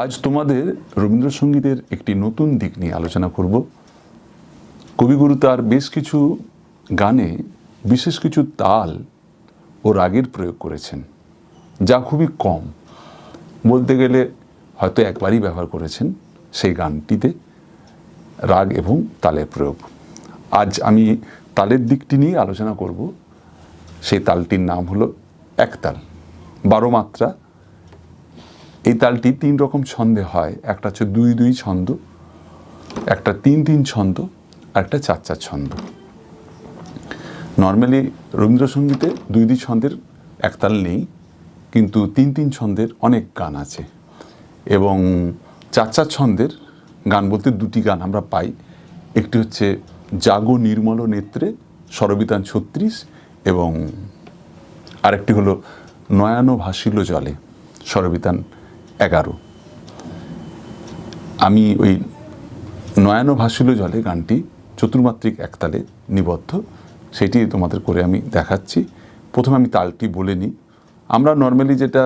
আজ তোমাদের রবীন্দ্রসঙ্গীতের একটি নতুন দিক নিয়ে আলোচনা করব। কবিগুরু তার বেশ কিছু গানে বিশেষ কিছু তাল ও রাগের প্রয়োগ করেছেন, যা খুবই কম। বলতে গেলে হয়তো একবারই ব্যবহার করেছেন সেই গানটিতে রাগ এবং তালের প্রয়োগ। আজ আমি তালের দিকটি নিয়ে আলোচনা করব। সেই তালটির নাম হলো একতাল, বারো মাত্রা এই তালটি তিন রকম ছন্দে হয়। একটা হচ্ছে দুই দুই ছন্দ, একটা তিন তিন ছন্দ, আর একটা চার চার ছন্দ। নর্মালি রবীন্দ্রসঙ্গীতে দুই দুই ছন্দের একতাল নেই, কিন্তু তিন তিন ছন্দের অনেক গান আছে। এবং চার চার ছন্দের গান বলতে দুটি গান আমরা পাই। একটি হচ্ছে জাগো নির্মল নেত্রে সরবিতান ছত্রিশ এবং আরেকটি হলো নয়ানো ভাসিল জলে সরবিতান এগারো। আমি ওই নয়ানো ভাসিল জলে গানটি চতুর্মাত্রিক একতালে নিবদ্ধ, সেটি তোমাদের করে আমি দেখাচ্ছি। প্রথমে আমি তালটি বলে নিই। আমরা নর্মালি যেটা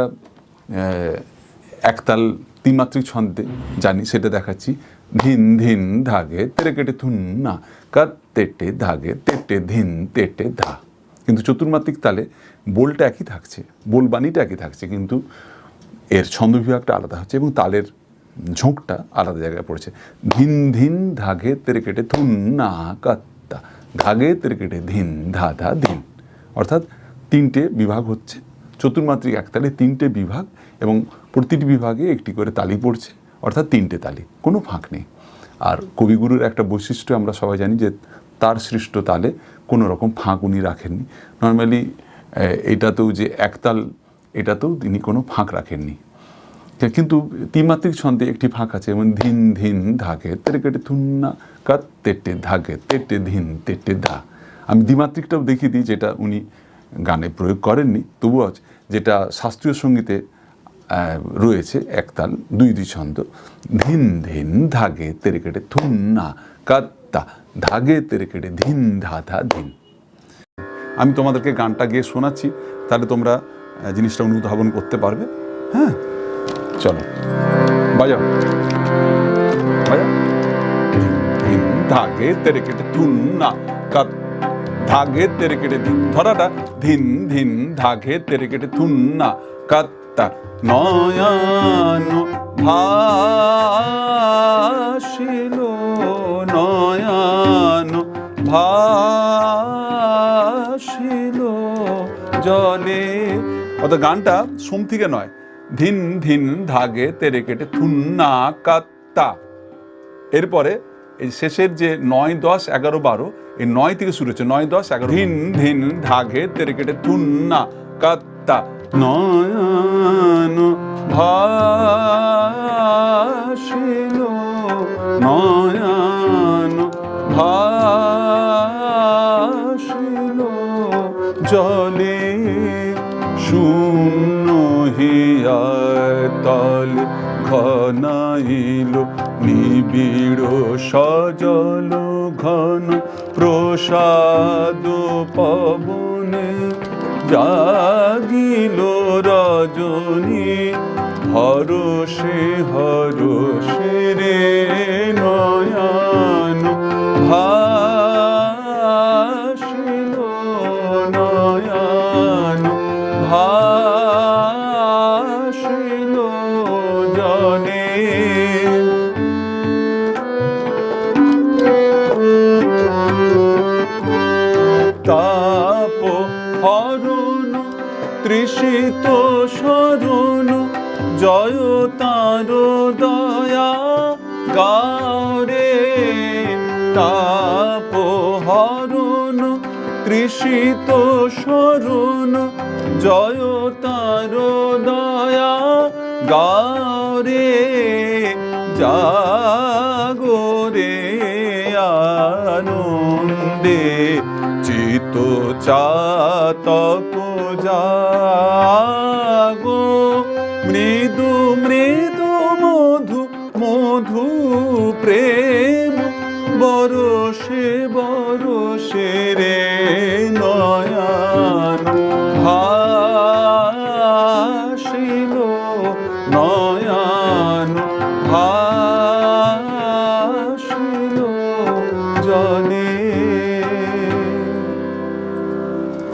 একতাল তিনমাত্রিক ছন্দে জানি, সেটা দেখাচ্ছি। ধিন ধিন ধাগে তেরে কেটে থুন না, কাত তেটে ধাগে তেটে ধিন তেটে ধা। কিন্তু চতুর্মাত্রিক তালে বোলটা একই থাকছে, বোল বাণীটা একই থাকছে, কিন্তু এর ছন্দ বিভাগটা আলাদা হচ্ছে এবং তালের ঝোঁকটা আলাদা জায়গায় পড়েছে। ধিন ধিন ধাগে তেরে কেটে থুন না কাত্তা, ধাগে তেরে কেটে ধিন ধা ধা ধিন। অর্থাৎ তিনটে বিভাগ হচ্ছে, চতুর্মাত্রিক একতালে তিনটে বিভাগ এবং প্রতিটি বিভাগে একটি করে তালি পড়ছে, অর্থাৎ তিনটে তালি, কোনো ফাঁক নেই। আর কবিগুরুর একটা বৈশিষ্ট্য আমরা সবাই জানি যে তার সৃষ্ট তালে কোনো রকম ফাঁক উনি রাখেননি। নর্মালি এটাতেও যে একতাল এটাতেও তিনি কোনো ফাঁক রাখেননি। কিন্তু তিমাত্রিক ছন্দে একটি ফাঁক আছে যেমন ধিন ধিন ধাগে তেরে কেটে থুন্না কাত তেটে ধাগে তেটে ধিন তেটে ধা। আমি দ্বিমাত্রিকটাও দেখিয়ে দিই যেটা উনি গানে প্রয়োগ করেননি তবুও আছে, যেটা শাস্ত্রীয় সঙ্গীতে রয়েছে একতাল দুই দুই ছন্দ। ধিন ধিন ধাগে তেরে কেটে থুন্না কাত্তা ধাগে তেরে কেটে ধিন ধা ধা ধিন। আমি তোমাদেরকে গানটা গিয়ে শোনাচ্ছি তাহলে তোমরা জিনিসটা অনুধাবন করতে পারবে। হ্যাঁ? চলো। বাজাও। ধাগে তেরে কেটে থুন্না কাত। ধাগে তেরে কেটে ধিন ধরাটা ধিন ধিন ধাগে তেরে কেটে থুন্না কাত্তা নয়ান ভাসিল অর্থাৎ গানটা সোম থেকে নয়। ধিন ধিন, ধাগে তেরে কেটে থুন্না কাত্তা। এরপরে এই শেষের যে নয়, দশ, এগারো, বারো, এই নয় থেকে শুরু হচ্ছে, নয়, দশ, এগারো ধিন ধিন, ধাগে তেরে কেটে থুন্না কাত্তা। নয়ন ভাসিল নয়ন ভাসিল, জলে তল ঘনাইল নিবিড় সজল ঘন প্রসাদ পবনে জাগিল রজনী হরষে হরষে তৃষিত শরণ, জয় তার দয়া গারে তাপ হরণ, তৃষিত শরণ, জয় তার দয়া গারে জাগরে আনন্দে, চিত চাতক জাগো মৃদু মৃদু, মধু মধু প্রেম। বরসে বরসে রে নয়ান। ভাসিল নয়ান, ভাসিল জনে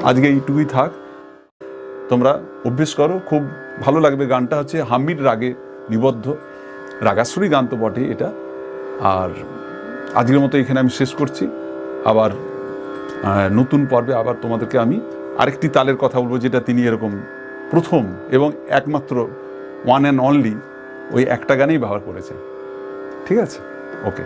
আজকে এইটুকুই থাক। তোমরা অভ্যেস করো, খুব ভালো লাগবে গানটা হচ্ছে হামির রাগে নিবদ্ধ রাগাশ্রী গান তো বটেই এটা। আর আজকের মতো এখানে আমি শেষ করছি। আবার নতুন পর্বে আবার তোমাদেরকে আমি আরেকটি তালের কথা বলব যেটা তিনি এরকম প্রথম এবং একমাত্র ওয়ান অ্যান্ড অনলি ওই একটা গানেই ব্যবহার করেছে ঠিক আছে? ওকে